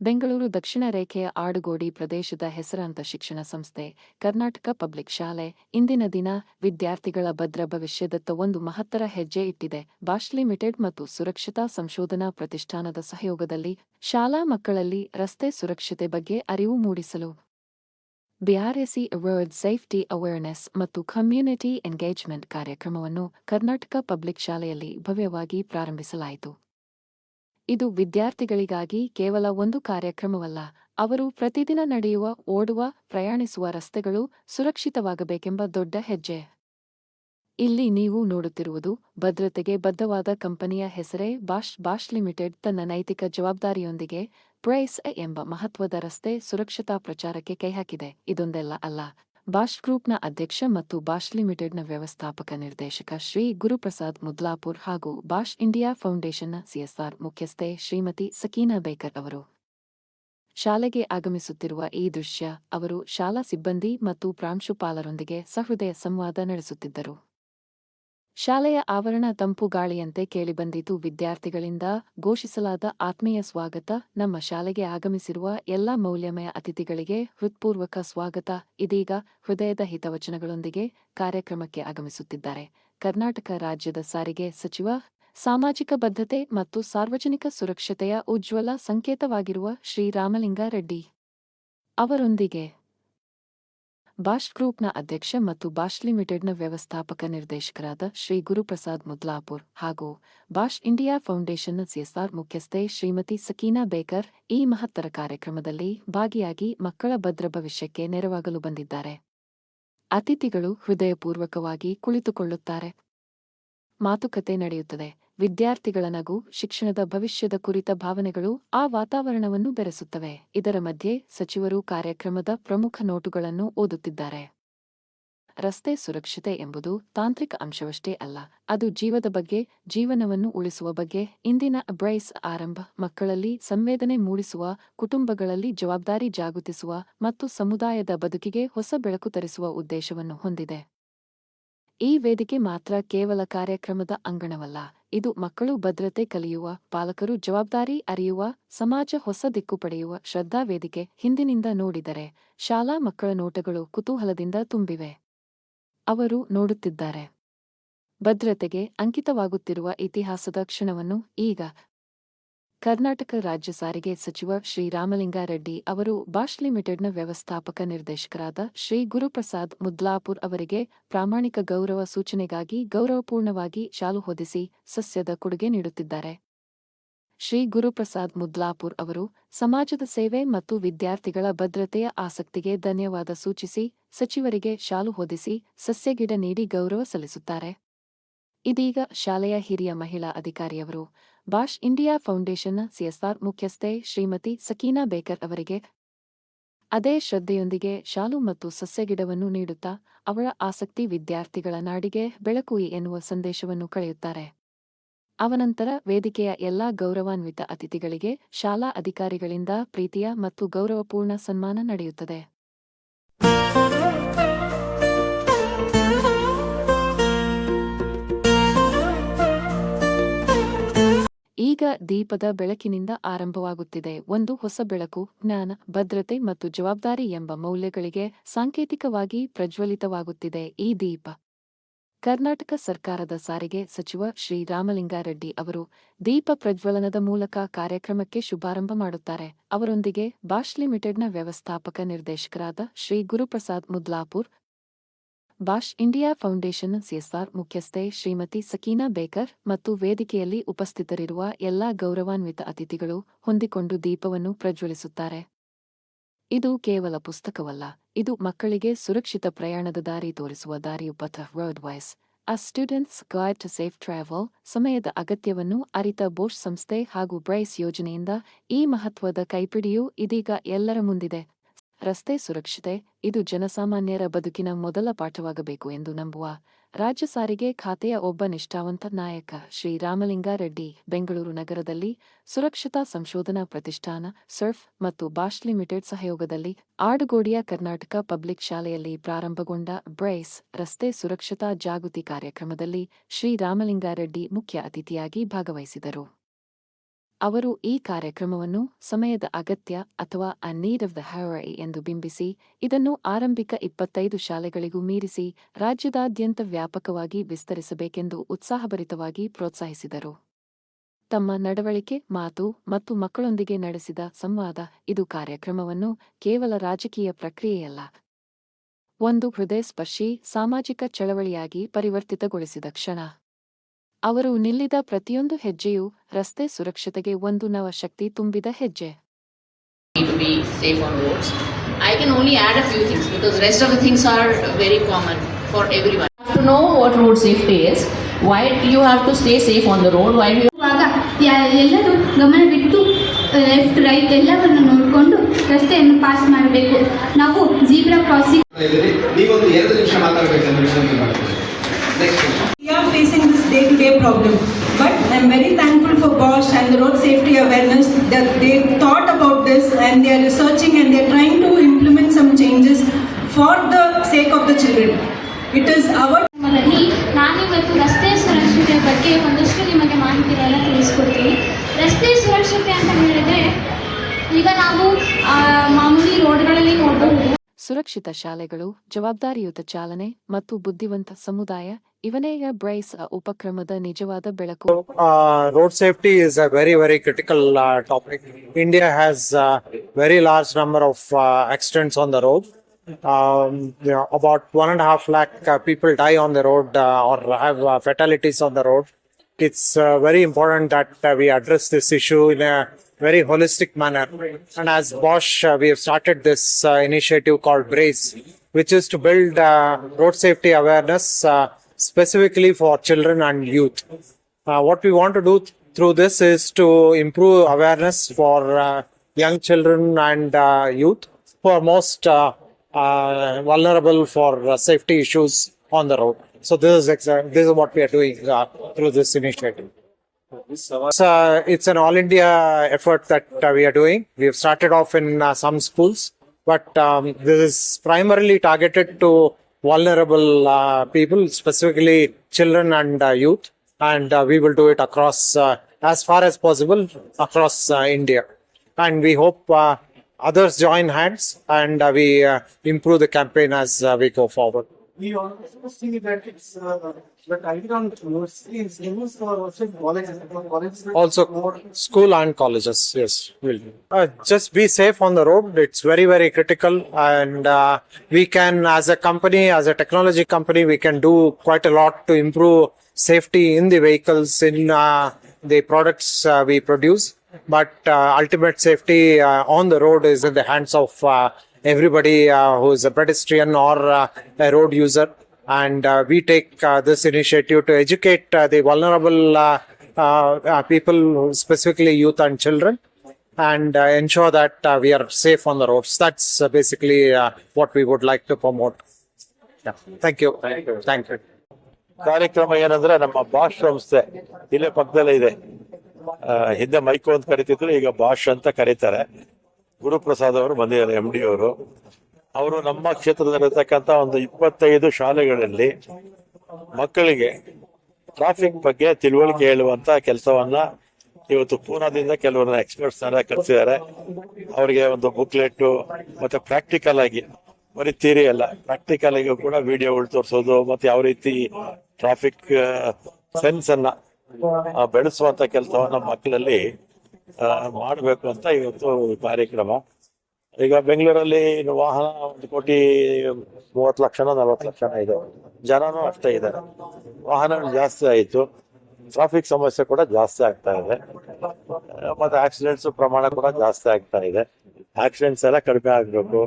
ಬೆಂಗಳೂರು ದಕ್ಷಿಣ ರೇಖೆಯ ಆಡುಗೋಡಿ ಪ್ರದೇಶದ ಹೆಸರಾಂತ ಶಿಕ್ಷಣ ಸಂಸ್ಥೆ, ಕರ್ನಾಟಕ ಪಬ್ಲಿಕ್ ಶಾಲೆ. ಇಂದಿನ ದಿನ ವಿದ್ಯಾರ್ಥಿಗಳ ಭದ್ರ ಭವಿಷ್ಯದತ್ತ ಒಂದು ಮಹತ್ತರ ಹೆಜ್ಜೆ ಇಟ್ಟಿದೆ. ಬಾಷ್ ಲಿಮಿಟೆಡ್ ಮತ್ತು ಸುರಕ್ಷತಾ ಸಂಶೋಧನಾ ಪ್ರತಿಷ್ಠಾನದ ಸಹಯೋಗದಲ್ಲಿ ಶಾಲಾ ಮಕ್ಕಳಲ್ಲಿ ರಸ್ತೆ ಸುರಕ್ಷತೆ ಬಗ್ಗೆ ಅರಿವು ಮೂಡಿಸಲು ಬಿಆರ್ಎಸಿ ರೋಡ್ ಸೇಫ್ಟಿ ಅವೇರ್ನೆಸ್ ಮತ್ತು ಕಮ್ಯುನಿಟಿ ಎಂಗೇಜ್ಮೆಂಟ್ ಕಾರ್ಯಕ್ರಮವನ್ನು ಕರ್ನಾಟಕ ಪಬ್ಲಿಕ್ ಶಾಲೆಯಲ್ಲಿ ಭವ್ಯವಾಗಿ ಪ್ರಾರಂಭಿಸಲಾಯಿತು. ಇದು ವಿದ್ಯಾರ್ಥಿಗಳಿಗಾಗಿ ಕೇವಲ ಒಂದು ಕಾರ್ಯಕ್ರಮವಲ್ಲ, ಅವರು ಪ್ರತಿದಿನ ನಡೆಯುವ, ಓಡುವ, ಪ್ರಯಾಣಿಸುವ ರಸ್ತೆಗಳು ಸುರಕ್ಷಿತವಾಗಬೇಕೆಂಬ ದೊಡ್ಡ ಹೆಜ್ಜೆ. ಇಲ್ಲಿ ನೀವು ನೋಡುತ್ತಿರುವುದು ಭದ್ರತೆಗೆ ಬದ್ಧವಾದ ಕಂಪನಿಯ ಹೆಸರೇ ಬಾಷ್ ಬಾಷ್ ಲಿಮಿಟೆಡ್ ತನ್ನ ನೈತಿಕ ಜವಾಬ್ದಾರಿಯೊಂದಿಗೆ ಪ್ರೈಸ್ ಎಂಬ ಮಹತ್ವದ ರಸ್ತೆ ಸುರಕ್ಷತಾ ಪ್ರಚಾರಕ್ಕೆ ಕೈಹಾಕಿದೆ. ಇದೊಂದೆಲ್ಲ ಅಲ್ಲ. ಬಾಷ್ ಗ್ರೂಪ್ನ ಅಧ್ಯಕ್ಷ ಮತ್ತು ಬಾಷ್ ಲಿಮಿಟೆಡ್ನ ವ್ಯವಸ್ಥಾಪಕ ನಿರ್ದೇಶಕ ಶ್ರೀ ಗುರುಪ್ರಸಾದ್ ಮುದ್ಲಾಪುರ್ ಹಾಗೂ ಬಾಷ್ ಇಂಡಿಯಾ ಫೌಂಡೇಶನ್ನ ಸಿಎಸ್ಆರ್ ಮುಖ್ಯಸ್ಥೆ ಶ್ರೀಮತಿ ಸಕೀನಾ ಬೇಕರ್ ಅವರು. ಶಾಲೆಗೆ ಆಗಮಿಸುತ್ತಿರುವ ಈ ದೃಶ್ಯ, ಅವರು ಶಾಲಾ ಸಿಬ್ಬಂದಿ ಮತ್ತು ಪ್ರಾಂಶುಪಾಲರೊಂದಿಗೆ ಸಹೃದಯ ಸಂವಾದ ನಡೆಸುತ್ತಿದ್ದರು. ಶಾಲೆಯ ಆವರಣ ತಂಪು ಗಾಳಿಯಂತೆ ಕೇಳಿಬಂದಿತು ವಿದ್ಯಾರ್ಥಿಗಳಿಂದ ಘೋಷಿಸಲಾದ ಆತ್ಮೀಯ ಸ್ವಾಗತ. ನಮ್ಮ ಶಾಲೆಗೆ ಆಗಮಿಸಿರುವ ಎಲ್ಲಾ ಮೌಲ್ಯಮಯ ಅತಿಥಿಗಳಿಗೆ ಹೃತ್ಪೂರ್ವಕ ಸ್ವಾಗತ. ಇದೀಗ ಹೃದಯದ ಹಿತವಚನಗಳೊಂದಿಗೆ ಕಾರ್ಯಕ್ರಮಕ್ಕೆ ಆಗಮಿಸುತ್ತಿದ್ದಾರೆ. ಕರ್ನಾಟಕ ರಾಜ್ಯದ ಸಾರಿಗೆ ಸಚಿವ, ಸಾಮಾಜಿಕ ಬದ್ಧತೆ ಮತ್ತು ಸಾರ್ವಜನಿಕ ಸುರಕ್ಷತೆಯ ಉಜ್ವಲ ಸಂಕೇತವಾಗಿರುವ ಶ್ರೀರಾಮಲಿಂಗಾರೆಡ್ಡಿ ಅವರೊಂದಿಗೆ ಬಾಷ್ ಗ್ರೂಪ್ನ ಅಧ್ಯಕ್ಷ ಮತ್ತು ಬಾಷ್ ಲಿಮಿಟೆಡ್ನ ವ್ಯವಸ್ಥಾಪಕ ನಿರ್ದೇಶಕರಾದ ಶ್ರೀ ಗುರುಪ್ರಸಾದ್ ಮುದ್ಲಾಪುರ್ ಹಾಗೂ ಬಾಷ್ ಇಂಡಿಯಾ ಫೌಂಡೇಶನ್ನ ಸಿಎಸ್ಆರ್ ಮುಖ್ಯಸ್ಥೆ ಶ್ರೀಮತಿ ಸಕೀನಾ ಬೇಕರ್ ಈ ಮಹತ್ತರ ಕಾರ್ಯಕ್ರಮದಲ್ಲಿ ಭಾಗಿಯಾಗಿ ಮಕ್ಕಳ ಭದ್ರ ಭವಿಷ್ಯಕ್ಕೆ ನೆರವಾಗಲು ಬಂದಿದ್ದಾರೆ. ಅತಿಥಿಗಳು ಹೃದಯಪೂರ್ವಕವಾಗಿ ಕುಳಿತುಕೊಳ್ಳುತ್ತಾರೆ. ಮಾತುಕತೆ ನಡೆಯುತ್ತದೆ. ವಿದ್ಯಾರ್ಥಿಗಳ ನಗು, ಶಿಕ್ಷಣದ ಭವಿಷ್ಯದ ಕುರಿತ ಭಾವನೆಗಳು ಆ ವಾತಾವರಣವನ್ನು ಬೆರೆಸುತ್ತವೆ. ಇದರ ಮಧ್ಯೆ ಸಚಿವರು ಕಾರ್ಯಕ್ರಮದ ಪ್ರಮುಖ ನೋಟುಗಳನ್ನು ಓದುತ್ತಿದ್ದಾರೆ. ರಸ್ತೆ ಸುರಕ್ಷತೆ ಎಂಬುದು ತಾಂತ್ರಿಕ ಅಂಶವಷ್ಟೇ ಅಲ್ಲ, ಅದು ಜೀವದ ಬಗ್ಗೆ, ಜೀವನವನ್ನು ಉಳಿಸುವ ಬಗ್ಗೆ, ಇಂದಿನ ಬ್ರೈಸ್ ಆರಂಭ, ಮಕ್ಕಳಲ್ಲಿ ಸಂವೇದನೆ ಮೂಡಿಸುವ, ಕುಟುಂಬಗಳಲ್ಲಿ ಜವಾಬ್ದಾರಿ ಜಾಗೃತಿಸುವ ಮತ್ತು ಸಮುದಾಯದ ಬದುಕಿಗೆ ಹೊಸ ಬೆಳಕು ತರಿಸುವ ಉದ್ದೇಶವನ್ನು ಹೊಂದಿದೆ. ಈ ವೇದಿಕೆ ಮಾತ್ರ ಕೇವಲ ಕಾರ್ಯಕ್ರಮದ ಅಂಗಣವಲ್ಲ ಇದು ಮಕ್ಕಳು ಭದ್ರತೆ ಕಲಿಯುವ, ಪಾಲಕರು ಜವಾಬ್ದಾರಿ ಅರಿಯುವ, ಸಮಾಜ ಹೊಸ ದಿಕ್ಕು ಪಡೆಯುವ ಶ್ರದ್ಧಾ ವೇದಿಕೆ ಹಿಂದಿನಿಂದ ನೋಡಿದರೆ ಶಾಲಾ ಮಕ್ಕಳ ನೋಟಗಳು ಕುತೂಹಲದಿಂದ ತುಂಬಿವೆ. ಅವರು ನೋಡುತ್ತಿದ್ದಾರೆ. ಭದ್ರತೆಗೆ ಅಂಕಿತವಾಗುತ್ತಿರುವ ಇತಿಹಾಸದ ಕ್ಷಣವನ್ನು ಈಗ ಕರ್ನಾಟಕ ರಾಜ್ಯ ಸಾರಿಗೆ ಸಚಿವ ಶ್ರೀರಾಮಲಿಂಗಾರೆಡ್ಡಿ ಅವರು ಬಾಷ್ ಲಿಮಿಟೆಡ್ನ ವ್ಯವಸ್ಥಾಪಕ ನಿರ್ದೇಶಕರಾದ ಶ್ರೀ ಗುರುಪ್ರಸಾದ್ ಮುದ್ಲಾಪುರ್ ಅವರಿಗೆ ಪ್ರಾಮಾಣಿಕ ಗೌರವ ಸೂಚನೆಗಾಗಿ ಗೌರವಪೂರ್ಣವಾಗಿ ಶಾಲು ಹೊದಿಸಿ ಸಸ್ಯದ ಕೊಡುಗೆ ನೀಡುತ್ತಿದ್ದಾರೆ. ಶ್ರೀ ಗುರುಪ್ರಸಾದ್ ಮುದ್ಲಾಪುರ್ ಅವರು ಸಮಾಜದ ಸೇವೆ ಮತ್ತು ವಿದ್ಯಾರ್ಥಿಗಳ ಭದ್ರತೆಯ ಆಸಕ್ತಿಗೆ ಧನ್ಯವಾದ ಸೂಚಿಸಿ ಸಚಿವರಿಗೆ ಶಾಲು ಹೊದಿಸಿ ಸಸ್ಯಗಿಡ ನೀಡಿ ಗೌರವ ಸಲ್ಲಿಸುತ್ತಾರೆ. ಇದೀಗ ಶಾಲೆಯ ಹಿರಿಯ ಮಹಿಳಾ ಅಧಿಕಾರಿಯವರು ಬಾಷ್ ಇಂಡಿಯಾ ಫೌಂಡೇಶನ್ನ ಸಿಎಸ್ಆರ್ ಮುಖ್ಯಸ್ಥೆ ಶ್ರೀಮತಿ ಸಕೀನಾ ಬೇಕರ್ ಅವರಿಗೆ ಅದೇ ಶ್ರದ್ಧೆಯೊಂದಿಗೆ ಶಾಲು ಮತ್ತು ಸಸ್ಯಗಿಡವನ್ನು ನೀಡುತ್ತಾ ಅವಳ ಆಸಕ್ತಿ ವಿದ್ಯಾರ್ಥಿಗಳ ನಾಡಿಗೆ ಬೆಳಕು ಎನ್ನುವ ಸಂದೇಶವನ್ನು ಕಳೆಯುತ್ತಾರೆ. ಅವನಂತರ ವೇದಿಕೆಯ ಎಲ್ಲಾ ಗೌರವಾನ್ವಿತ ಅತಿಥಿಗಳಿಗೆ ಶಾಲಾ ಅಧಿಕಾರಿಗಳಿಂದ ಪ್ರೀತಿಯ ಮತ್ತು ಗೌರವಪೂರ್ಣ ಸನ್ಮಾನ ನಡೆಯುತ್ತದೆ. ದೀಪದ ಬೆಳಕಿನಿಂದ ಆರಂಭವಾಗುತ್ತಿದೆ. ಒಂದು ಹೊಸ ಬೆಳಕು, ಜ್ಞಾನ, ಭದ್ರತೆ ಮತ್ತು ಜವಾಬ್ದಾರಿ ಎಂಬ ಮೌಲ್ಯಗಳಿಗೆ ಸಾಂಕೇತಿಕವಾಗಿ ಪ್ರಜ್ವಲಿತವಾಗುತ್ತಿದೆ ಈ ದೀಪ. ಕರ್ನಾಟಕ ಸರ್ಕಾರದ ಸಾರಿಗೆ ಸಚಿವ ಶ್ರೀ ರಾಮಲಿಂಗಾರೆಡ್ಡಿ ಅವರು ದೀಪ ಪ್ರಜ್ವಲನದ ಮೂಲಕ ಕಾರ್ಯಕ್ರಮಕ್ಕೆ ಶುಭಾರಂಭ ಮಾಡುತ್ತಾರೆ. ಅವರೊಂದಿಗೆ ಬಾಷ್ ಲಿಮಿಟೆಡ್ನ ವ್ಯವಸ್ಥಾಪಕ ನಿರ್ದೇಶಕರಾದ Shri Guruprasad Mudlapur Bosch India foundation CSR ಮುಖ್ಯಸ್ಥೆ ಶ್ರೀಮತಿ ಸಕೀನಾ ಬೇಕರ್ ಮತ್ತು ವೇದಿಕೆಯಲ್ಲಿ ಉಪಸ್ಥಿತರಿರುವ ಎಲ್ಲಾ ಗೌರವಾನ್ವಿತ ಅತಿಥಿಗಳು ಹೊಂದಿಕೊಂಡು ದೀಪವನ್ನು ಪ್ರಜ್ವಲಿಸುತ್ತಾರೆ. ಇದು ಕೇವಲ ಪುಸ್ತಕವಲ್ಲ, ಇದು ಮಕ್ಕಳಿಗೆ ಸುರಕ್ಷಿತ ಪ್ರಯಾಣದ ದಾರಿ ತೋರಿಸುವ ದಾರಿಯುಪಥ road wise a students guide to safe travel ಸಮಯದ ಅಗತ್ಯವನ್ನು ಅರಿತ ಬೋಷ್ ಸಂಸ್ಥೆ ಹಾಗೂ ಬ್ರೈಸ್ ಯೋಜನೆಯಿಂದ ಈ ಮಹತ್ವದ ಕೈಪಿಡಿಯು ಇದೀಗ ಎಲ್ಲರ ಮುಂದಿದೆ. ರಸ್ತೆ ಸುರಕ್ಷತೆ, ಇದು ಜನಸಾಮಾನ್ಯರ ಬದುಕಿನ ಮೊದಲ ಪಾಠವಾಗಬೇಕು ಎಂದು ನಂಬುವ ರಾಜ್ಯ ಸಾರಿಗೆ ಖಾತೆಯ ಒಬ್ಬ ನಿಷ್ಠಾವಂತ ನಾಯಕ ಶ್ರೀ ರಾಮಲಿಂಗಾರೆಡ್ಡಿ, ಬೆಂಗಳೂರು ನಗರದಲ್ಲಿ ಸುರಕ್ಷತಾ ಸಂಶೋಧನಾ ಪ್ರತಿಷ್ಠಾನ, ಸರ್ಫ್ ಮತ್ತು ಬಾಷ್ ಲಿಮಿಟೆಡ್ ಸಹಯೋಗದಲ್ಲಿ ಆಡುಗೋಡಿಯ ಕರ್ನಾಟಕ ಪಬ್ಲಿಕ್ ಶಾಲೆಯಲ್ಲಿ ಪ್ರಾರಂಭಗೊಂಡ ಬ್ರೈಸ್ ರಸ್ತೆ ಸುರಕ್ಷತಾ ಜಾಗೃತಿ ಕಾರ್ಯಕ್ರಮದಲ್ಲಿ ಶ್ರೀ ರಾಮಲಿಂಗಾರೆಡ್ಡಿ ಮುಖ್ಯ ಅತಿಥಿಯಾಗಿ ಭಾಗವಹಿಸಿದರು. ಅವರು ಈ ಕಾರ್ಯಕ್ರಮವನ್ನು ಸಮಯದ ಅಗತ್ಯ ಅಥವಾ a need of the hour ಎಂದು ಬಿಂಬಿಸಿ, ಇದನ್ನು ಆರಂಭಿಕ ಇಪ್ಪತ್ತೈದು ಶಾಲೆಗಳಿಗೂ ಮೀರಿಸಿ, ರಾಜ್ಯದಾದ್ಯಂತ ವ್ಯಾಪಕವಾಗಿ ವಿಸ್ತರಿಸಬೇಕೆಂದು ಉತ್ಸಾಹಭರಿತವಾಗಿ ಪ್ರೋತ್ಸಾಹಿಸಿದರು. ತಮ್ಮ ನಡವಳಿಕೆ, ಮಾತು ಮತ್ತು ಮಕ್ಕಳೊಂದಿಗೆ ನಡೆಸಿದ ಸಂವಾದ, ಇದು ಕಾರ್ಯಕ್ರಮವನ್ನು ಕೇವಲ ರಾಜಕೀಯ ಪ್ರಕ್ರಿಯೆಯಲ್ಲ, ಒಂದು ಹೃದಯಸ್ಪರ್ಶಿ, ಸಾಮಾಜಿಕ ಚಳವಳಿಯಾಗಿ ಪರಿವರ್ತಿತಗೊಳಿಸಿದ ಕ್ಷಣ. ಅವರು ನಿಲ್ಲಿದ ಪ್ರತಿಯೊಂದು ಹೆಜ್ಜೆಯು ರಸ್ತೆ ಸುರಕ್ಷತೆಗೆ ಒಂದು ನವ ಶಕ್ತಿ ತುಂಬಿದ ಹೆಜ್ಜೆ. I can only add a few things rest of things are very common for everyone know what road safety is why you have to stay safe on the road why ಎಲ್ಲರೂ ಗಮನ ಲೆಫ್ಟ್ ರೈಟ್ ಎಲ್ಲವನ್ನು ನೋಡಿಕೊಂಡು ರಸ್ತೆಯನ್ನು pass ಮಾಡಬೇಕು. ನಾವು zebra crossing ನೀವು ಎರಡು ನಿಮಿಷ ಮಾತಾಡಬೇಕು next problem, but I'm very thankful for Bosch and the road safety awareness that they thought about this and they are researching and they are trying to implement some changes for the sake of the children. It is our ನಾನಿವತ್ತು ರಸ್ತೆ ಸುರಕ್ಷತೆ ಬಗ್ಗೆ ಒಂದಷ್ಟು ನಿಮಗೆ ಮಾಹಿತಿಗಳನ್ನು ತಿಳಿಸ್ಕೊಡ್ತೀನಿ ರಸ್ತೆ ಸುರಕ್ಷತೆ ಅಂತ ಹೇಳಿದ್ರೆ ಈಗ ನಾವು ಮಾಮೂಲಿ ರೋಡ್ಗಳಲ್ಲಿ ನೋಡಬಹುದು ಸುರಕ್ಷಿತ ಶಾಲೆಗಳು, ಜವಾಬ್ದಾರಿಯುತ ಚಾಲನೆ ಮತ್ತು ಬುದ್ಧಿವಂತ ಸಮುದಾಯ ಇವನೇ ಬ್ರೈಸ್ ಉಪಕ್ರಮದ ನಿಜವಾದ ಬೆಳಕು. Road safety is a very very critical topic India has very large number of accidents on the road about one and half lakh people die on the road or have fatalities on the road it's very important that we address this issue on very holistic manner and as bosch uh, we have started this uh, initiative called brace which is to build uh, road safety awareness uh, specifically for children and youth uh, what we want to do th- through this is to improve awareness for uh, young children and uh, youth who are most uh, uh, vulnerable for uh, safety issues on the road. So this is exa- this is what we are doing uh, through this initiative. It's, uh, it's an all India effort that uh, we are doing. We have started off in uh, some schools, but um, this is primarily targeted to vulnerable uh, people, specifically children and uh, youth, and uh, we will do it across uh, as far as possible across uh, India. And we hope uh, others join hands and uh, we uh, improve the campaign as uh, we go forward. We also see that it's, uh, but I don't mostly in schools or also in colleges, because colleges. also school and colleges yes will do. uh, just be safe on the road it's very very critical and uh, we can as a company as a technology company we can do quite a lot to improve safety in the vehicles in uh, the products uh, we produce but uh, ultimate safety uh, on the road is in the hands of uh, everybody uh, who is a pedestrian or uh, a road user and uh, we take uh, this initiative to educate uh, the vulnerable uh, uh, uh, people, specifically youth and children, and uh, ensure that uh, we are safe on the roads. That's uh, basically uh, what we would like to promote. Yeah. Thank you. Thank you. Thank you. ಕಾರ್ಯಕ್ರಮ ಏನಂದ್ರೆ ನಮ್ಮ Bosch ಸಂಸ್ಥೆ ಇಲ್ಲೇ ಪಕ್ಕದಲ್ಲೇ ಇದೆ ಆ, ಹಿಂದೆ ಮೈಕೋ ಅಂತ ಕರಿತಿದ್ರು ಈಗ ಬಾಷ್ ಅಂತ ಕರೀತಾರೆ ಗುರುಪ್ರಸಾದ್ ಅವರು ಬಂದಿದ್ದಾರೆ ಎಂ ಡಿ ಅವರು ಅವರು ನಮ್ಮ ಕ್ಷೇತ್ರದಲ್ಲಿರ್ತಕ್ಕಂಥ ಒಂದು ಇಪ್ಪತ್ತೈದು ಶಾಲೆಗಳಲ್ಲಿ ಮಕ್ಕಳಿಗೆ ಟ್ರಾಫಿಕ್ ಬಗ್ಗೆ ತಿಳುವಳಿಕೆ ಹೇಳುವಂತ ಕೆಲಸವನ್ನ ಇವತ್ತು ಪೂನಾದಿಂದ ಕೆಲವರನ್ನ ಎಕ್ಸ್ಪರ್ಟ್ಸ್ ಕರೆಸಿದ್ದಾರೆ ಅವರಿಗೆ ಒಂದು ಬುಕ್ಲೆಟ್ ಮತ್ತೆ ಪ್ರಾಕ್ಟಿಕಲ್ ಆಗಿ ಬರೀ ಥಿಯರಿ ಅಲ್ಲ ಪ್ರಾಕ್ಟಿಕಲ್ ಆಗಿ ಕೂಡ ವಿಡಿಯೋಗಳು ತೋರಿಸೋದು ಮತ್ತೆ ಯಾವ ರೀತಿ ಟ್ರಾಫಿಕ್ ಸೆನ್ಸ್ ಅನ್ನ ಆ, ಬೆಳೆಸುವಂತ ಕೆಲಸವನ್ನ ಮಕ್ಕಳಲ್ಲಿ ಮಾಡ್ಬೇಕು ಅಂತ ಇವತ್ತು ಕಾರ್ಯಕ್ರಮ. ಈಗ ಬೆಂಗಳೂರಲ್ಲಿ ವಾಹನ ಒಂದು ಕೋಟಿ ಮೂವತ್ತು ಲಕ್ಷ ನಲವತ್ತು ಲಕ್ಷ ಇದೆ. ಜನನೂ ಅಷ್ಟೇ ಇದ್ದಾರೆ. ವಾಹನಗಳು ಜಾಸ್ತಿ ಆಯಿತು. ಟ್ರಾಫಿಕ್ ಸಮಸ್ಯೆ ಕೂಡ ಜಾಸ್ತಿ ಆಗ್ತಾ ಇದೆ. ಮತ್ತೆ ಆಕ್ಸಿಡೆಂಟ್ಸ್ ಪ್ರಮಾಣ ಕೂಡ ಜಾಸ್ತಿ ಆಗ್ತಾ ಇದೆ. ಆಕ್ಸಿಡೆಂಟ್ಸ್ ಎಲ್ಲ ಕಡಿಮೆ ಆಗಬೇಕು.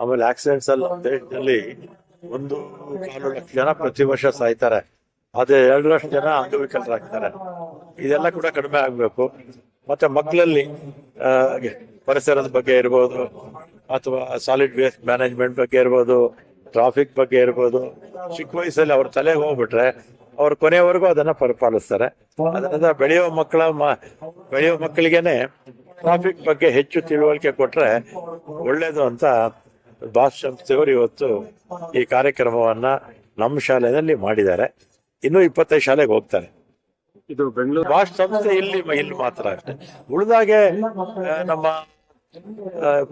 ಆಮೇಲೆ ಆಕ್ಸಿಡೆಂಟ್ಸ್ ಎಲ್ಲ ದೇಶದಲ್ಲಿ ಒಂದು ಕಾಲು ಲಕ್ಷ ಜನ ಪ್ರತಿ ವರ್ಷ ಸಾಯ್ತಾರೆ. ಅದೇ ಎರಡು ಲಕ್ಷ ಜನ ಅಂಗವಿಕಲರಾಗ್ತಾರೆ. ಇದೆಲ್ಲ ಕೂಡ ಕಡಿಮೆ ಆಗ್ಬೇಕು. ಮತ್ತೆ ಮಕ್ಕಳಲ್ಲಿ ಪರಿಸರದ ಬಗ್ಗೆ ಇರ್ಬೋದು, ಅಥವಾ ಸಾಲಿಡ್ ವೇಸ್ಟ್ ಮ್ಯಾನೇಜ್ಮೆಂಟ್ ಬಗ್ಗೆ ಇರ್ಬೋದು ಟ್ರಾಫಿಕ್ ಬಗ್ಗೆ ಇರ್ಬೋದು, ಚಿಕ್ಕ ವಯಸ್ಸಲ್ಲಿ ಅವ್ರ ತಲೆಗೆ ಹೋಗ್ಬಿಟ್ರೆ ಅವ್ರ ಕೊನೆಯವರೆಗೂ ಅದನ್ನ ಪರಿಪಾಲಿಸ್ತಾರೆ. ಅದರಿಂದ ಬೆಳೆಯುವ ಮಕ್ಕಳ ಬೆಳೆಯುವ ಮಕ್ಕಳಿಗೆನೆ ಟ್ರಾಫಿಕ್ ಬಗ್ಗೆ ಹೆಚ್ಚು ತಿಳುವಳಿಕೆ ಕೊಟ್ರೆ ಒಳ್ಳೇದು ಅಂತ ಬಾಸ್ ಸಂಸ್ಥೆಯವರು ಇವತ್ತು ಈ ಕಾರ್ಯಕ್ರಮವನ್ನ ನಮ್ಮ ಶಾಲೆಯಲ್ಲಿ ಮಾಡಿದ್ದಾರೆ. ಇನ್ನೂ ಇಪ್ಪತ್ತೈದು ಶಾಲೆಗೆ ಹೋಗ್ತಾರೆ. ಇದು ಬೆಂಗಳೂರು ಬಾಷ್ ಸಂಸ್ಥೆ ಇಲ್ಲಿ ಇಲ್ಲಿ ಮಾತ್ರ ಅಷ್ಟೇ. ಉಳಿದಾಗೆ ನಮ್ಮ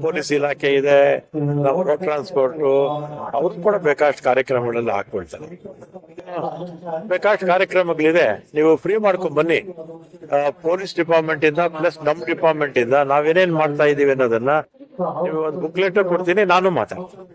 ಪೊಲೀಸ್ ಇಲಾಖೆ ಇದೆ, ನಮ್ಮ ರೋಡ್ ಟ್ರಾನ್ಸ್ಪೋರ್ಟ್ ಅವ್ರು ಕೂಡ ಬೇಕಾಷ್ಟು ಕಾರ್ಯಕ್ರಮಗಳೆಲ್ಲ ಹಾಕೊಳ್ತಾರೆ ಬೇಕಾಷ್ಟು ಕಾರ್ಯಕ್ರಮಗಳಿದೆ. ನೀವು ಫ್ರೀ ಮಾಡ್ಕೊಂಡ್ ಬನ್ನಿ. ಪೊಲೀಸ್ ಡಿಪಾರ್ಟ್ಮೆಂಟ್ ಇಂದ ಪ್ಲಸ್ ನಮ್ ಡಿಪಾರ್ಟ್ಮೆಂಟ್ ಇಂದ ನಾವೇನೇನ್ ಮಾಡ್ತಾ ಇದೀವಿ ಅನ್ನೋದನ್ನ ನೀವು ಒಂದು ಬುಕ್ಲೆಟ್ ಕೊಡ್ತೀನಿ, ನಾನು ಮಾತಾಡ್ತೀನಿ.